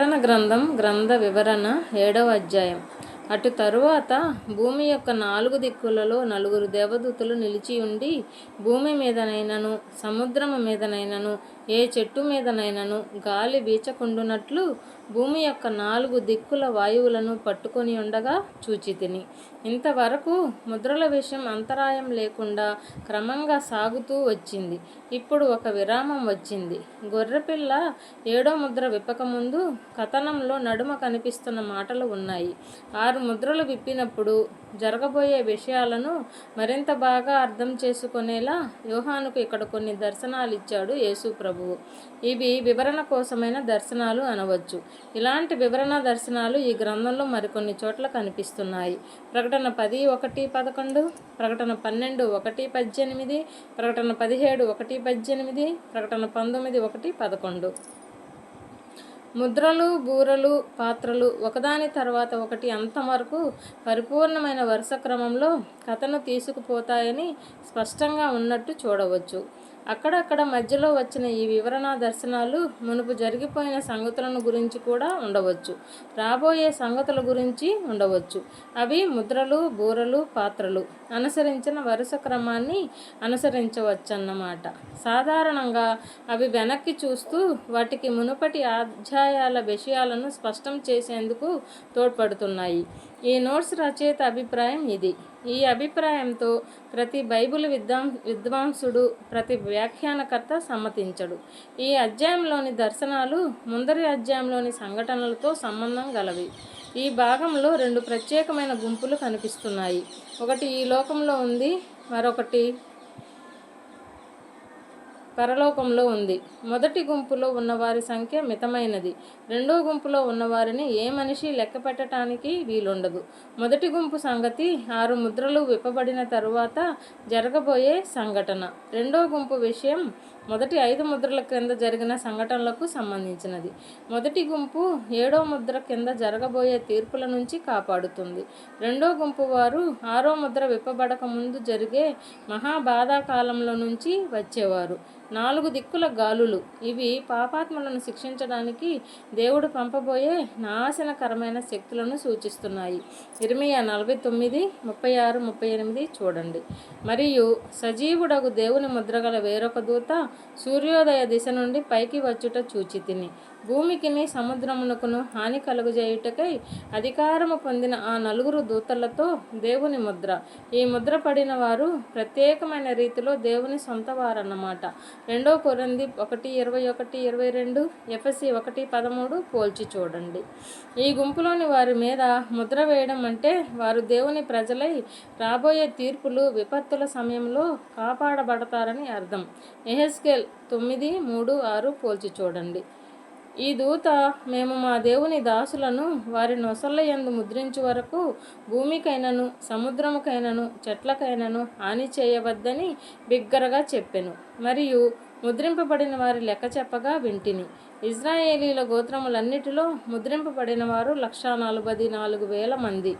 ప్రకటన గ్రంథం గ్రంథ వివరణ ఏడవ అధ్యాయం. అటు తరువాత భూమి యొక్క నాలుగు దిక్కులలో నలుగురు దేవదూతలు నిలిచి ఉండి భూమి మీదనైనను సముద్రము మీదనైనను ఏ చెట్టు మీదనైనను గాలి వీచకుండునట్లు భూమి యొక్క నాలుగు దిక్కుల వాయువులను పట్టుకొని ఉండగా చూచితిని ఇంతవరకు ముద్రల విషయం అంతరాయం లేకుండా క్రమంగా సాగుతూ వచ్చింది. ఇప్పుడు ఒక విరామం వచ్చింది. గొర్రెపిల్ల ఏడో ముద్ర విప్పకముందు కథనంలో నడుమ కనిపిస్తున్న మాటలు ఉన్నాయి. ఆరు ముద్రలు విప్పినప్పుడు జరగబోయే విషయాలను మరింత బాగా అర్థం చేసుకునేలా యోహానుకు ఇక్కడ కొన్ని దర్శనాలు ఇచ్చాడు యేసు ప్రభువు. ఇవి వివరణ కోసమైన దర్శనాలు అనవచ్చు. ఇలాంటి వివరణ దర్శనాలు ఈ గ్రంథంలో మరికొన్ని చోట్ల కనిపిస్తున్నాయి. ప్రకటన పది ఒకటి పదకొండు ప్రకటన పన్నెండు ఒకటి పద్దెనిమిది ప్రకటన పదిహేడు ఒకటి పద్దెనిమిది ప్రకటన పంతొమ్మిది ఒకటి పదకొండు. ముద్రలు బూరలు పాత్రలు ఒకదాని తర్వాత ఒకటి అంతవరకు పరిపూర్ణమైన వరుస క్రమంలో కథను తీసుకుపోతాయని స్పష్టంగా ఉన్నట్టు చూడవచ్చు. అక్కడక్కడ మధ్యలో వచ్చిన ఈ వివరణ దర్శనాలు మునుపు జరిగిపోయిన సంగతులను గురించి కూడా ఉండవచ్చు. రాబోయే సంగతుల గురించి ఉండవచ్చు. అవి ముద్రలు బూరలు పాత్రలు. అనుసరించిన వరుస క్రమాన్ని అనుసరించవచ్చన్నమాట. సాధారణంగా అవి వెనక్కి చూస్తూ వాటికి మునుపటి అధ్యాయాల విషయాలను స్పష్టం చేసేందుకు తోడ్పడుతున్నాయి. ఈ నోట్స్ రచయిత అభిప్రాయం ఇది. ఈ అభిప్రాయంతో ప్రతి బైబిల్ విద్వాం విద్వాంసుడు ప్రతి వ్యాఖ్యానకర్త సమ్మతించడు. ఈ అధ్యాయంలోని దర్శనాలు ముందరి అధ్యాయంలోని సంఘటనలతో సంబంధం గలవి. ఈ భాగంలో రెండు ప్రత్యేకమైన గుంపులు కనిపిస్తున్నాయి. ఒకటి ఈ లోకంలో ఉంది మరొకటి పరలోకంలో ఉంది. మొదటి గుంపులో ఉన్నవారి సంఖ్య మితమైనది. రెండో గుంపులో ఉన్నవారిని ఏ మనిషి లెక్క పెట్టడానికి వీలుండదు. మొదటి గుంపు సంగతి ఆరు ముద్రలు విప్పబడిన తరువాత జరగబోయే సంఘటన. రెండో గుంపు విషయం మొదటి ఐదు ముద్రల కింద జరిగిన సంఘటనలకు సంబంధించినది. మొదటి గుంపు ఏడో ముద్ర కింద జరగబోయే తీర్పుల నుంచి కాపాడుతుంది. రెండో గుంపు వారు ఆరో ముద్ర విప్పబడక ముందు జరిగే మహాబాధాకాలంలో నుంచి వచ్చేవారు. నాలుగు దిక్కుల గాలులు. ఇవి పాపాత్మలను శిక్షించడానికి దేవుడు పంపబోయే నాశనకరమైన శక్తులను సూచిస్తున్నాయి. ఇరిమియా నలభై తొమ్మిది ముప్పై ఆరు ముప్పై ఎనిమిది చూడండి. మరియు సజీవుడగు దేవుని ముద్రగల వేరొక దూత సూర్యోదయ దిశ నుండి పైకి వచ్చుట చూచి తిని భూమికిని సముద్రమునకును హాని కలుగజేయుటకై అధికారము పొందిన ఆ నలుగురు దూతలతో దేవుని ముద్ర. ఈ ముద్ర పడిన వారు ప్రత్యేకమైన రీతిలో దేవుని సొంత వారన్నమాట రెండో కొరంది ఒకటి ఇరవై ఒకటి ఇరవై రెండు ఎఫ్ఎస్సి ఒకటి పదమూడు పోల్చి చూడండి. ఈ గుంపులోని వారి మీద ముద్ర వేయడం అంటే వారు దేవుని ప్రజలై రాబోయే తీర్పులు విపత్తుల సమయంలో కాపాడబడతారని అర్థం. ఎహెస్కెల్ తొమ్మిది మూడు ఆరు పోల్చి చూడండి. ఈ దూత మేము మా దేవుని దాసులను వారి నొసళ్ళ యందు ముద్రించు వరకు భూమికైనను సముద్రముకైనను చెట్లకైనను హాని చేయవద్దని బిగ్గరగా చెప్పెను. మరియు ముద్రింపబడిన వారి లెక్క చెప్పగా వింటిని. ఇజ్రాయేలీల గోత్రములన్నిటిలో ముద్రింపబడిన వారు లక్షా నలభై నాలుగు వేల మంది.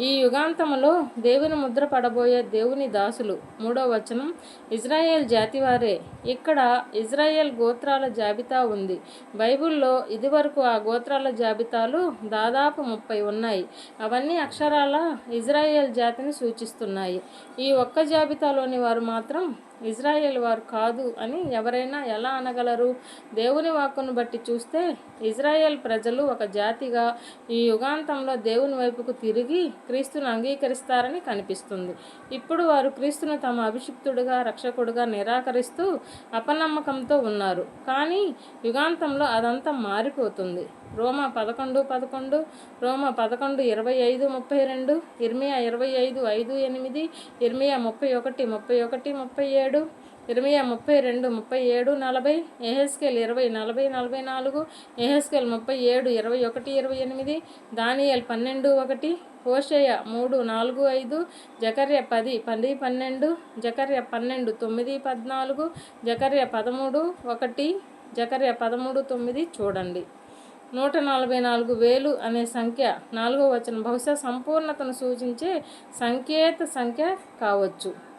ఈ యుగాంతములో దేవుని ముద్ర పడబోయే దేవుని దాసులు. మూడో వచనం ఇజ్రాయేల్ జాతివారే ఇక్కడ ఇజ్రాయేల్ గోత్రాల జాబితా ఉంది. బైబిల్లో ఇదివరకు ఆ గోత్రాల జాబితాలు దాదాపు ముప్పై ఉన్నాయి. అవన్నీ అక్షరాల ఇజ్రాయేల్ జాతిని సూచిస్తున్నాయి. ఈ ఒక్క జాబితాలోని వారు మాత్రం ఇజ్రాయేల్ వారు కాదు అని ఎవరైనా ఎలా అనగలరు? దేవుని వాక్కును బట్టి చూస్తే ఇజ్రాయేల్ ప్రజలు ఒక జాతిగా ఈ యుగాంతంలో దేవుని వైపుకు తిరిగి క్రీస్తును అంగీకరిస్తారని కనిపిస్తుంది. ఇప్పుడు వారు క్రీస్తును తమ అభిషిక్తుడుగా రక్షకుడుగా నిరాకరిస్తూ అపనమ్మకంతో ఉన్నారు. కానీ యుగాంతంలో అదంతా మారిపోతుంది. రోమా పదకొండు పదకొండు రోమా పదకొండు ఇరవై ఐదు ముప్పై రెండు ఇర్మియా ఇరవై ఐదు ఐదు ఎనిమిది ఇర్మియా ముప్పై ఒకటి ముప్పై ఒకటి ముప్పై ఏడు ఇరవై ముప్పై రెండు ముప్పై ఏడు నలభై ఏహెస్కెల్ ఇరవై నలభై నలభై నాలుగు ఏహెస్కెల్ ముప్పై ఏడు ఇరవై ఒకటి ఇరవై ఎనిమిది దానియల్ పన్నెండు ఒకటి హోషయ మూడు నాలుగు ఐదు జకర్య పది పది పన్నెండు జకర్య పన్నెండు తొమ్మిది పద్నాలుగు జకర్య పదమూడు ఒకటి జకర్య పదమూడు తొమ్మిది చూడండి. నూట నలభై నాలుగు వేలు అనే సంఖ్య నాలుగో వచనం బహుశా సంపూర్ణతను సూచించే సంకేత సంఖ్య కావచ్చు.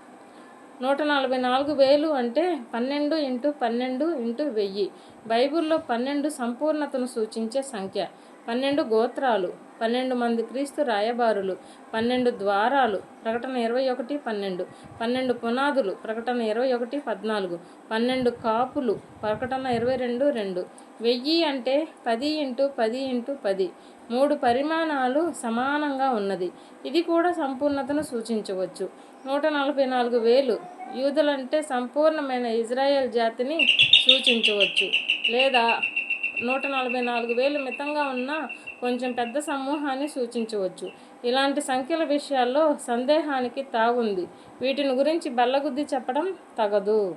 నూట నలభై నాలుగు వేలు అంటే పన్నెండు ఇంటూ పన్నెండు ఇంటూ వెయ్యి. బైబిల్లో పన్నెండు సంపూర్ణతను సూచించే సంఖ్య. పన్నెండు గోత్రాలు పన్నెండు మంది క్రీస్తు రాయబారులు పన్నెండు ద్వారాలు ప్రకటన ఇరవై ఒకటి పన్నెండు పన్నెండు పునాదులు ప్రకటన ఇరవై ఒకటి పద్నాలుగు పన్నెండు కాపులు ప్రకటన ఇరవై రెండు రెండు వెయ్యి అంటే పది ఇంటూ పది ఇంటూ పది మూడు పరిమాణాలు సమానంగా ఉన్నది. ఇది కూడా సంపూర్ణతను సూచించవచ్చు. నూట నలభై నాలుగు వేలు యూదులంటే సంపూర్ణమైన ఇజ్రాయెల్ జాతిని సూచించవచ్చు. లేదా నూట నలభై నాలుగు వేలు మితంగా ఉన్న కొంచెం పెద్ద సమూహాన్ని సూచించవచ్చు. ఇలాంటి సంఖ్యల విషయాల్లో సందేహానికి తావుంది. వీటిని గురించి బల్లగుద్ది చెప్పడం తగదు.